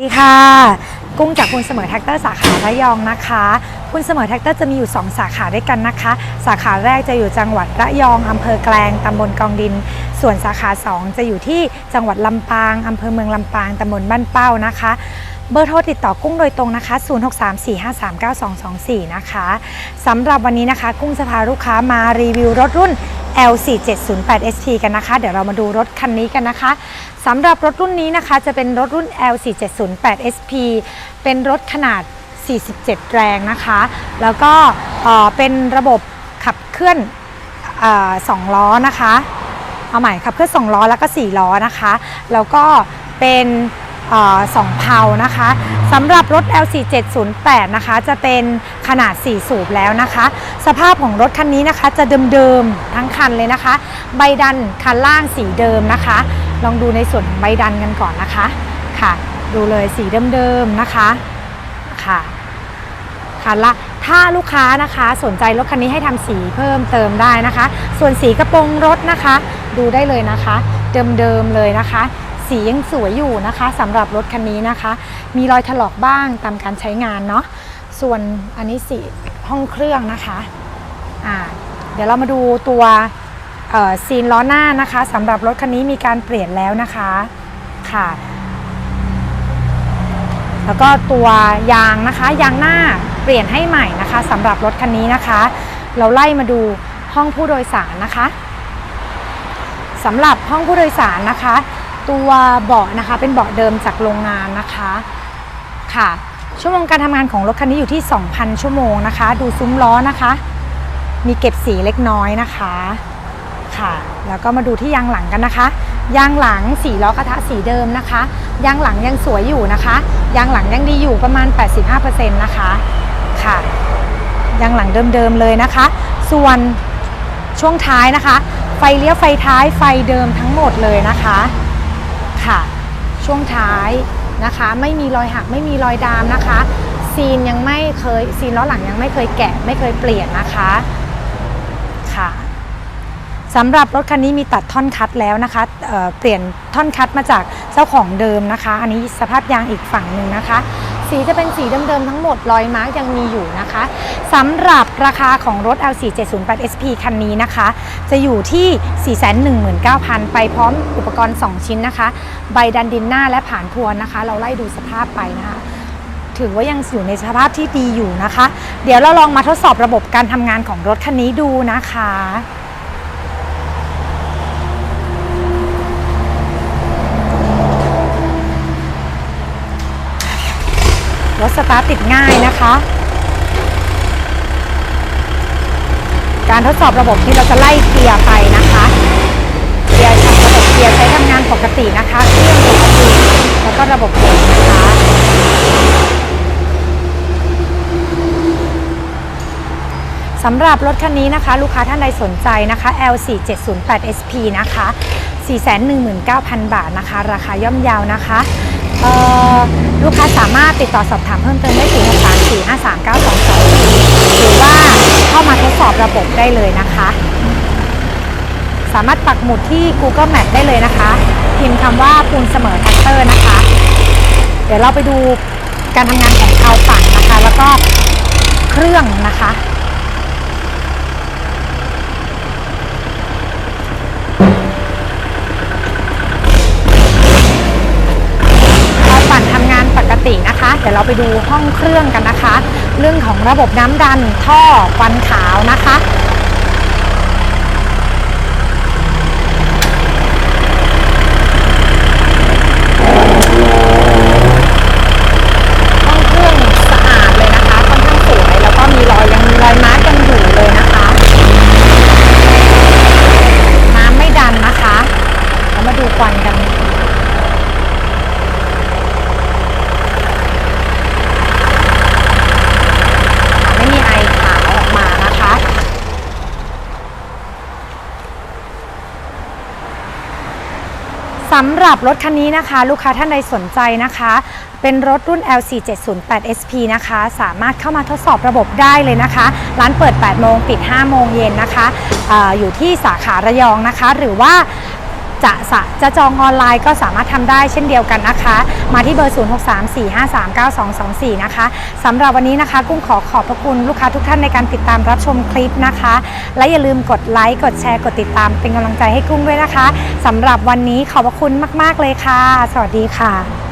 สวัสดีค่ะ กุ้งจากคุณเสมอแท็กเตอร์สาขาระยองนะคะ คุณเสมอแท็กเตอร์จะมีอยู่ 2 สาขาด้วยกันนะคะ สาขาแรกจะอยู่จังหวัดระยองอำเภอแกลงตำบลกองดิน ส่วนสาขา 2 จะอยู่ที่จังหวัดลำปางอำเภอเมืองลำปางตำบลบ้านเป้านะคะ เบอร์โทรติดต่อกุ้งโดยตรงนะคะ 0634539224 นะคะสำหรับวันนี้นะคะ กุ้งจะพาลูกค้ามารีวิวรถรุ่น L4708ST กันนะคะ เดี๋ยวเรามาดูรถคันนี้กันนะคะสำหรับรถรุ่นนี้นะคะ จะเป็นรถรุ่น L4708SP เป็นรถขนาด 47 แรงนะคะ แล้วก็เป็นระบบขับเคลื่อนออสองล้อนะคะ เอาใหม่ขับเคลื่อน2ล้อแล้วก็ 4 ล้อนะคะ แล้วก็เป็น สองเพานะคะสำหรับรถ L4708 นะคะ จะเป็นขนาด 4 สูบแล้วนะคะ สภาพของรถคันนี้นะคะ จะเดิมๆทั้งคันเลยนะคะ ใบดันคันล่างสีเดิมนะคะ ลองดูในส่วนของใบดันกันก่อนนะคะค่ะ ดูเลยสีเดิมๆนะคะค่ะคันละถ้าลูกค้านะคะสนใจรถคันนี้ให้ทำสีเพิ่มเติมได้นะคะ ส่วนสีกระโปรงรถนะคะ ดูได้เลยนะคะ เดิมๆเลยนะคะ สียังสวยอยู่นะคะสำหรับรถคันนี้นะคะ มีรอยถลอกบ้างตามการใช้งานเนาะส่วนอันนี้สีห้องเครื่องนะคะอ่าเดี๋ยวเรามาดูตัวซีนล้อหน้านะคะสำหรับรถคันนี้มีการเปลี่ยนแล้วนะคะค่ะ แล้วก็ตัวยางนะคะยางหน้าเปลี่ยนให้ใหม่นะคะสำหรับรถคันนี้นะคะ เราไล่มาดูห้องผู้โดยสารนะคะสำหรับห้องผู้โดยสารนะคะ ตัวเบาะนะคะ เป็นเบาะเดิมจากโรงงานนะคะค่ะ ชั่วโมงการทำงานของรถคันนี้อยู่ที่ 2,000 ชั่วโมงนะคะ ดูซุ้มล้อนะคะ มีเก็บสีเล็กน้อยนะคะค่ะ แล้วก็มาดูที่ยางหลังกันนะคะ ยางหลังสีล้อกระทะสีเดิมนะคะ ยางหลังยังสวยอยู่นะคะ ยางหลังยังดีอยู่ประมาณ 85%นะคะค่ะ ยางหลังเดิมๆเลยนะคะ ส่วนช่วงท้ายนะคะ ไฟเลี้ยวไฟท้ายไฟเดิมทั้งหมดเลยนะคะ ค่ะ ช่วงท้ายนะคะ ไม่มีรอยหักไม่มีรอยดามนะคะ ซีนยังไม่เคยซีนล้อหลังยังไม่เคยแกะไม่เคยเปลี่ยนนะคะค่ะสำหรับรถคันนี้มีตัดท่อนคัดแล้วนะคะเเปลี่ยนท่อนคัดมาจากเจ้าของเดิมนะคะ อันนี้สภาพยางอีกฝั่งหนึ่งนะคะ สีจะเป็นสีเดิมๆทั้งหมดรอยมาร์กยังมีอยู่นะคะสำหรับราคาของรถ L4708SP คันนี้นะคะ จะอยู่ที่ 419,000 ไปพร้อมอุปกรณ์ 2 ชิ้นนะคะ ใบดันดินหน้าและผ่านพรวนนะคะ เราไล่ดูสภาพไปนะคะ ถือว่ายังอยู่ในสภาพที่ดีอยู่นะคะ เดี๋ยวเราลองมาทดสอบระบบการทำงานของรถคันนี้ดูนะคะ รถสตาร์ทติดง่ายนะคะ การทดสอบระบบที่เราจะไล่เกียร์ไปนะคะเกียร์ระบบเกียร์ใช้ทำงานปกตินะคะเครื่องปกติแล้วก็ระบบเบรกนะคะสำหรับรถคันนี้นะคะ ลูกค้าท่านใดสนใจนะคะ L4708SP นะคะ 419,000 บาทนะคะ ราคาย่อมเยาวนะคะ ลูกค้าสามารถติดต่อสอบถามเพิ่มเติมได้ที่6 3 4 5 3 9 2 2หรือว่าเข้ามาทดสอบระบบได้เลยนะคะ สามารถปักหมุดที่ Google Map ได้เลยนะคะ พิมพ์คำว่าปูนเสมอแท็กเตอร์นะคะ เดี๋ยวเราไปดูการทำงานของเพาปั่นนะคะ แล้วก็เครื่องนะคะ พอปั่นทำงานปก ตินะคะเดี๋ยวเราไปดูห้องเครื่องกันนะคะ เรื่องของระบบน้ำดันท่อควันขาวนะคะห้องเครื่องสะอาดเลยนะคะค่อนข้างสวยแล้วก็มีรอยยังมีรอยมาร์กยังอยู่เลยนะคะ น้ำไม่ดันนะคะเรามาดูควันกัน ไม่มีไอขาวออกมานะคะ สำหรับรถคันนี้นะคะ ลูกค้าท่านใดสนใจนะคะ เป็นรถรุ่น L4708SP นะคะ สามารถเข้ามาทดสอบระบบได้เลยนะคะ ร้านเปิด 8 โมง ปิด 5 โมงเย็นนะคะอออยู่ที่สาขาระยองนะคะ หรือว่า จะสะจะจองออนไลน์ก็สามารถทำได้เช่นเดียวกันนะคะ มาที่เบอร์ 0634539224 นะคะสำหรับวันนี้นะคะ กุ้งขอขอบพระคุณลูกค้าทุกท่านในการติดตามรับชมคลิปนะคะ และอย่าลืมกดไลค์กดแชร์กดติดตามเป็นกำลังใจให้กุ้งด้วยนะคะสำหรับวันนี้ขอบพระคุณมาก ๆ เลยค่ะ สวัสดีค่ะ